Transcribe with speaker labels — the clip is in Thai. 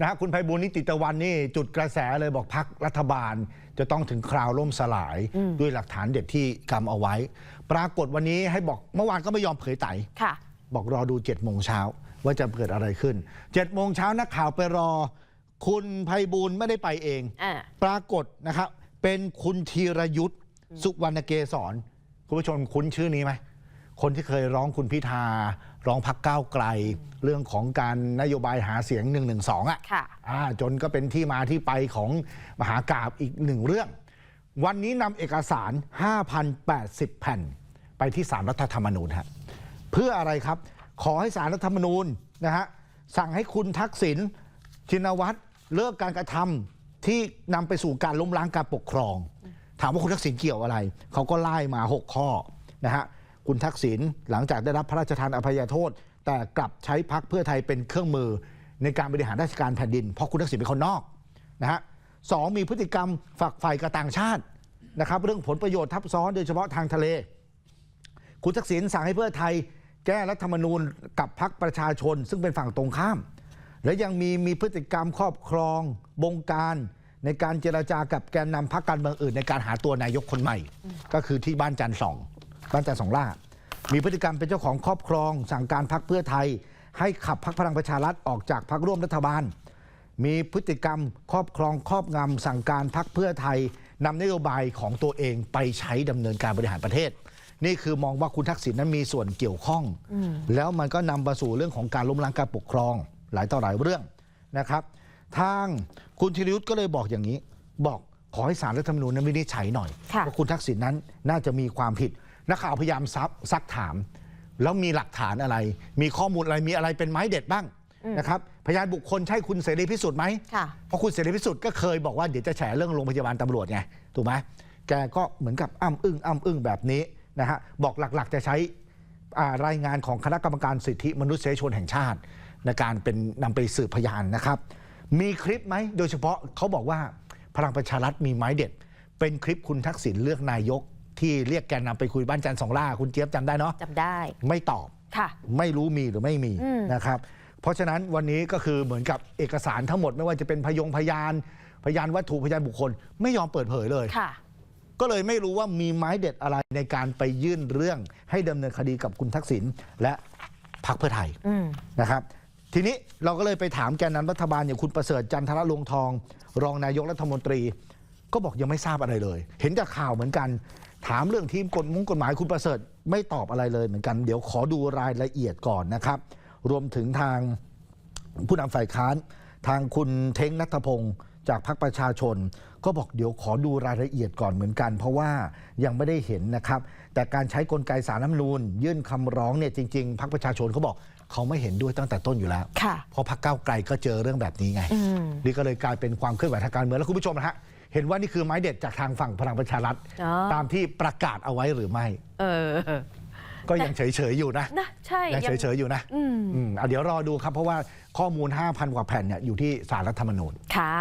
Speaker 1: นะฮะคุณไพบูลย์นิติตะวันนี่จุดกระแสเลยบอกพักรัฐบาล จะต้องถึงคราวล่มสลายด้วยหลักฐานเด็ดที่กำเอาไว้ ปรากฏวันนี้ให้บอกเมื่อวานก็ไม่ยอมเผยไต
Speaker 2: ค่ะ
Speaker 1: บอกรอดู7จ็ดโมงเช้าว่าจะเกิดอะไรขึ้น7จ็ดโมงเช้านักข่าวไปรอ คุณไพบูลย์ไม่ได้ไปเอง
Speaker 2: อ่า
Speaker 1: ปรากฏนะครับ เป็นคุณธีรยุทธ์สุวรรณเกษรคุณผู้ชมคุ้นชื่อนี้ไหม คนที่เคยร้องคุณพิธา ร้องพักก้าวไกล เรื่องของการนโยบายหาเสียง1 1 2อะ
Speaker 2: ค่ะ
Speaker 1: อ่าจนก็เป็นที่มาที่ไปของมหากราบอีกหนึ่งเรื่อง วันนี้นำเอกสาร 5,080 แผ่น ไปที่สารรัฐธรรมนูญฮะเพื่ออะไรครับ ขอให้สารรัฐธรรมนูญนะฮะสั่งให้คุณทักษิณชินวัตรเลิกการกระทำที่นำไปสู่การล้มล้างการปกครอง ถามว่าคุณทักษิณเกี่ยวอะไร เขาก็ไล่มา 6 ข้อนะฮะ คุณทักษิณหลังจากได้รับพระราชทานอภัยโทษ แต่กลับใช้พักเพื่อไทยเป็นเครื่องมือ ในการบริหารราชการแผ่นดิน เพราะคุณทักษิณเป็นคนนอกนะฮะสองมีพฤติกรรมฝักใฝ่กับต่างชาตินะครับเรื่องผลประโยชน์ทับซ้อนโดยเฉพาะทางทะเล คุณทักษิณสั่งให้เพื่อไทย แก้รัฐธรรมนูญกับพรรคประชาชน ซึ่งเป็นฝั่งตรงข้าม และยังมีมีพฤติกรรมครอบครองบงการในการเจรจากับแกนนำพรรคการเมืองอื่น ในการหาตัวนายกคนใหม่ ก็คือที่บ้านจันทร์สอง บ้านจันทร์สองล่า มีพฤติกรรมเป็นเจ้าของครอบครอง สั่งการพรรคเพื่อไทย ให้ขับพรรคพลังประชารัฐออกจากพรรคร่วมรัฐบาล มีพฤติกรรมครอบครองครอบงำสั่งการพรรคเพื่อไทยนำนโยบายของตัวเองไปใช้ดำเนินการบริหารประเทศ นี่คือมองว่าคุณทักษิณนั้นมีส่วนเกี่ยวข้อง แล้วมันก็นำมาสู่เรื่องของการล้มล้างการปกครอง หลายต่อหลายเรื่องนะครับ ทางคุณธีรยุทธ์ก็เลยบอกอย่างนี้ บอกขอให้สารรัฐธรรมนูญนั้นวินิจฉัยหน่อย
Speaker 2: ค่ะ
Speaker 1: ว่าคุณทักษิณนั้นน่าจะมีความผิด นักข่าวพยายามซับซักถาม แล้วมีหลักฐานอะไร มีข้อมูลอะไรมีอะไรเป็นไม้เด็ดบ้างนะครับพยานบุคคลใช่คุณเสรีพิสุทธิ์ไหม
Speaker 2: ค่ะ
Speaker 1: เพราะคุณเสรีพิสุทธิ์ก็เคยบอกว่าเดี๋ยวจะแฉเรื่องโรงพยาบาลตำรวจไงถูกไหมแกก็เหมือนกับอ้ำอึ้งอ้ำอึ้งแบบนี้นะฮะบอกหลักๆจะใช้อ่ารายงานของคณะกรรมการสิทธิมนุษยชนแห่งชาติ ในการเป็นนำไปสืบพยานนะครับ มีคลิปไหมโดยเฉพาะเขาบอกว่าพลังประชารัฐมีไม้เด็ด เป็นคลิปคุณทักษิณเลือกนายก ที่เรียกแกนนำไปคุยบ้านจันทร์สองล่า คุณเจี๊ยบจำได้เนาะ
Speaker 2: จำได้
Speaker 1: ไม่ตอบ
Speaker 2: ค่ะ
Speaker 1: ไม่รู้มีหรือไม่มี
Speaker 2: อืม
Speaker 1: นะครับ เพราะฉะนั้นวันนี้ก็คือเหมือนกับเอกสารทั้งหมดไม่ว่าจะเป็นพยงพยาน พยานวัตถุพยานบุคคล ไม่ยอมเปิดเผยเลย
Speaker 2: ค่ะ
Speaker 1: ก็เลยไม่รู้ว่ามีไม้เด็ดอะไรในการไปยื่นเรื่องให้ดำเนินคดีกับคุณทักษิณและพรรคเพื่อไทย
Speaker 2: อืม
Speaker 1: นะครับทีนี้เราก็เลยไปถามแกนนำรัฐบาลอย่างคุณประเสริฐจันทรลวงทอง รองนายกรัฐมนตรี ก็บอกยังไม่ทราบอะไรเลย เห็นจากข่าวเหมือนกัน ถามเรื่องทีมกฎมุ้งกฎหมายคุณประเสริฐไม่ตอบอะไรเลยเหมือนกัน เดี๋ยวขอดูรายละเอียดก่อนนะครับ รวมถึงทางผู้นำฝ่ายค้าน ทางคุณเท้งนัทพงศ์จากพรรคประชาชน ก็บอกเดี๋ยวขอดูรายละเอียดก่อนเหมือนกัน เพราะว่ายังไม่ได้เห็นนะครับ แต่การใช้กลไกสารน้ำนูนยื่นคำร้องเนี่ยจริง ๆพรรคประชาชนเขาบอกเขาไม่เห็นด้วยตั้งแต่ต้นอยู่แล้ว
Speaker 2: ค่ะ
Speaker 1: เพราะพรรคก้าวไกลก็เจอเรื่องแบบนี้ไง
Speaker 2: อืม
Speaker 1: นี่ก็เลยกลายเป็นความเคลื่อนไหวทางการเมืองแล้วคุณผู้ชมนะฮะ เห็นว่านี่คือไม้เด็ดจากทางฝั่งพลังประชารัฐ
Speaker 2: อ๋อ
Speaker 1: ตามที่ประกาศเอาไว้หรือไม่
Speaker 2: เออ
Speaker 1: ก็ยังเฉยๆอยู่นะ
Speaker 2: นะใช่
Speaker 1: ยังเฉยๆอยู่นะ
Speaker 2: อืม
Speaker 1: อืมอะเดี๋ยวรอดูครับเพราะว่าข้อมูล 5,000 กว่าแผ่นเนี่ยอยู่ที่สารรัฐธรรมนูญ
Speaker 2: ค่ะ